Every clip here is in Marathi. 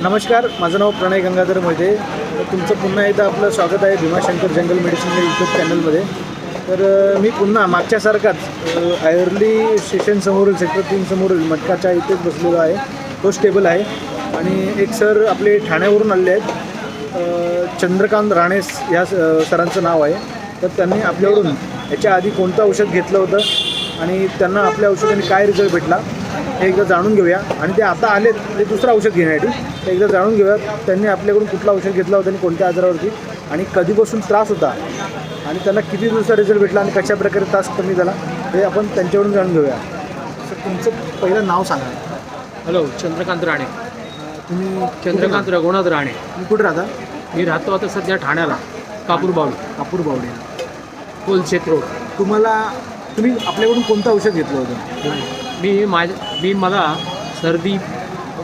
नमस्कार माझं नाव प्रणय गंगाधर मोहिते. तुमचं पुन्हा एकदा आपलं स्वागत आहे भीमाशंकर जंगल मेडिसिन या यूट्यूब चॅनलमध्ये तर मी पुन्हा मागच्यासारखाच आयर्ली स्टेशनसमोरील सेक्टर तीनसमोरील मटकाच्या इथेच बसलेलो आहे. तो स्टेबल आहे. आणि एक सर आपले ठाण्यावरून आले आहेत. चंद्रकांत राणेस ह्या स- सरांचं नाव आहे. तर त्यांनी आपल्याकडून याच्या आधी कोणतं औषध घेतलं होतं? आणि त्यांना आपल्या औषधाने काय रिझल्ट भेटला? हे एकदा जाणून घेऊया. आणि ते आता आलेत ते दुसरं औषध घेण्यासाठी ते. एकदा जाणून घेऊया. त्यांनी आपल्याकडून कुठलं औषध घेतलं होतं आणि कोणत्या आजारावरती. आणि कधीपासून त्रास होता. आणि त्यांना किती दिवसात रिझल्ट भेटला आणि कशा प्रकारे त्रास कमी झाला हे आपण त्यांच्याकडून जाणून घेऊया. सर तुमचं पहिलं नाव सांगा. हॅलो चंद्रकांत राणे. तुम्ही चंद्रकांत रघुनाथ राणे. तुम्ही कुठे राहता? मी राहतो आता सध्या ठाण्याला कापूरबावडी कापूर बावडे. कोलशेत रोड. तुम्हाला तुम्ही आपल्याकडून कोणतं औषध घेतलं होतं? मी माझ मी मला सर्दी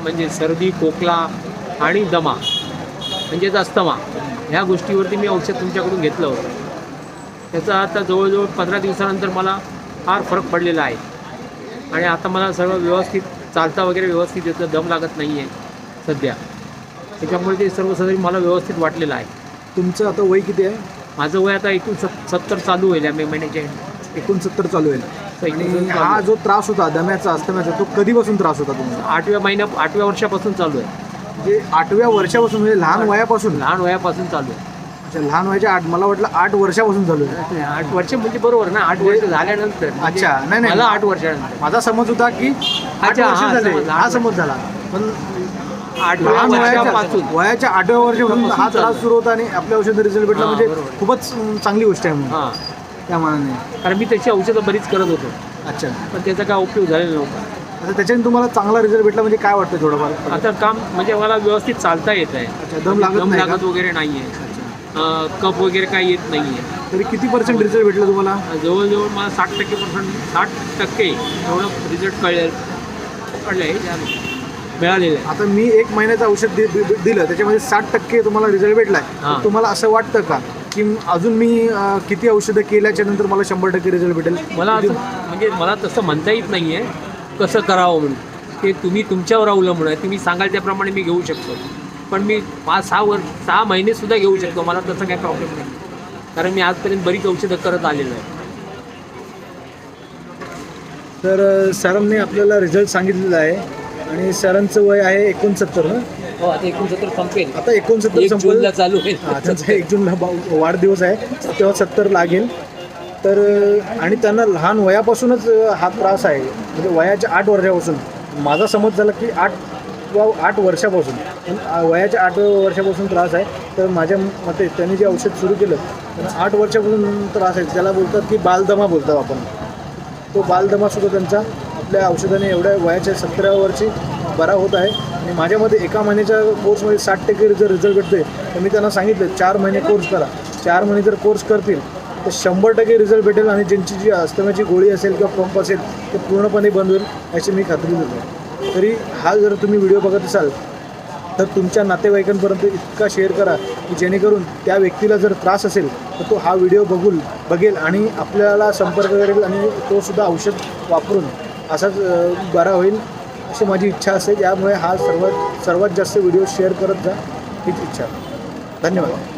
म्हणजे सर्दी खोकला आणि दमा म्हणजेच अस्तमा ह्या गोष्टीवरती मी औषध तुमच्याकडून घेतलं होतं. त्याचा आता जवळजवळ पंधरा दिवसानंतर मला फार फरक पडलेला आहे. आणि आता मला सगळं व्यवस्थित चालता वगैरे व्यवस्थित येतं दम लागत नाही आहे सध्या. त्याच्यामुळे ते सर्व सगळं मला व्यवस्थित वाटलेलं आहे. तुमचं आता वय किती आहे? माझं वय आता एकूण सत सत्तर चालू होईल या मे महिन्याच्या. एकोणसत्तर चालू आहे आणि हा. जो त्रास होता दम्याचा अस्तम्याचा तो कधीपासून त्रास होता तुम्हाला? आठव्या महिन्या आठव्या वर्षापासून चालू आहे. म्हणजे आठव्या वर्षापासून म्हणजे लहान वयापासून? लहान वयापासून चालू आहे. अच्छा लहान वयाच्या आठ मला वाटलं आठ वर्षापासून चालू आहे. आठ वर्ष म्हणजे बरोबर ना आठ वर्ष झाल्यानंतर. म्हणजे अच्छा, नाही, नाही. मला आठ वर्षानंतर. माझा समज होता की आठ अच्छा, वर्ष हा, झाले. समजला, हा आठ समज झाला. पण आठव्या लहान वयाच्या वर्षापासून वयाच्या आठव्या वर्षापासून हा त्रास. सुरू होता आणि आपल्या औषध रिझल्ट भेटला हा, म्हणजे बरोबर. खूपच अं, चांगली गोष्ट आहे म्हणून. हां. त्या मानाने. कारण मी त्याची औषधं बरीच करत होतो. अच्छा. पण त्याचा काय उपयोग झालेला नव्हता. आता त्याच्याने तुम्हाला चांगला रिझल्ट भेटला म्हणजे काय वाटतं थोडंफार? आता काम म्हणजे मला व्यवस्थित चालता येत आहे. अच्छा दम लागत दम नाही का? लागत वगैरे नाही आहे अच्छा कप वगैरे काही येत नाही आहे तरी किती पर्सेंट रिझल्ट भेटला तुम्हाला? जवळजवळ मला साठ टक्के पर्सेंट साठ टक्के एवढं रिझल्ट कळले. कळलं आहे मिळालेलं आहे. आता मी एक महिन्याचं औषध दि- दि- दिलं त्याच्यामध्ये साठ टक्के तुम्हाला रिझल्ट भेटलाय. हां. तर तुम्हाला असं वाटतं का? की अजून मी अं, किती औषधं केल्याच्यानंतर मला शंभर टक्के रिझल्ट भेटेल? मला असं म्हणजे मला तसं म्हणता येत नाही आहे कसं करावं म्हणून. ते तुम्ही तुमच्यावर अवलंबून आहे तुम्ही सांगाल त्याप्रमाणे मी घेऊ शकतो. पण मी पाच सहा वर्ष सहा महिनेसुद्धा घेऊ शकतो मला तसं काही प्रॉब्लेम नाही. कारण मी आजपर्यंत बरीच औषधं करत आलेलो आहे. तर अं, सरांनी आपल्याला रिझल्ट सांगितलेला आहे. आणि सरांचं वय आहे एकोणसत्तर ना हो आता एकोणसत्तर संपेल. आता एकोणसत्तर एक संपलं. जूनला चालू होईल हा, त्यांचा एक जूनला बा- वाढदिवस आहे. तेव्हा सत्तर लागेल. तर आणि त्यांना लहान वयापासूनच हा त्रास आहे. म्हणजे वयाच्या आठ वर्षापासून. माझा समज झाला की आठ किंवा आठ वर्षापासून. पण आ- वयाच्या आठ वर्षापासून त्रास आहे. तर माझ्या मते त्यांनी जे औषध सुरू केलं त्यांना आठ वर्षापासून त्रास आहे. त्याला बोलतात की बालदमा बोलतो आपण. तो बालदमासुद्धा त्यांचा आपल्या औषधाने एवढ्या वयाच्या सतरा वर्षी बरा होत आहे. आणि माझ्यामध्ये एका महिन्याच्या कोर्समध्ये साठ टक्के जर रिझल्ट भेटतोय तर मी त्यांना सांगितलं चार महिने कोर्स करा. चार महिने जर कोर्स करतील तर शंभर टक्के रिझल्ट भेटेल आणि ज्यांची जी अस्तम्याची गोळी असेल किंवा पंप असेल ते पूर्णपणे बंद होईल याची मी खात्री देतो. तरी हा जर तुम्ही व्हिडिओ बघत असाल तर तुमच्या नातेवाईकांपर्यंत इतका शेअर करा की जेणेकरून त्या व्यक्तीला जर त्रास असेल तर तो हा व्हिडिओ बघून बघेल आणि आपल्याला संपर्क करेल आणि तो सुद्धा औषध वापरून असाच बरा होईल अशी माझी इच्छा असते त्यामुळे हा सर्वात सर्वात जास्त व्हिडिओ शेअर करत जा हीच इच्छा. धन्यवाद.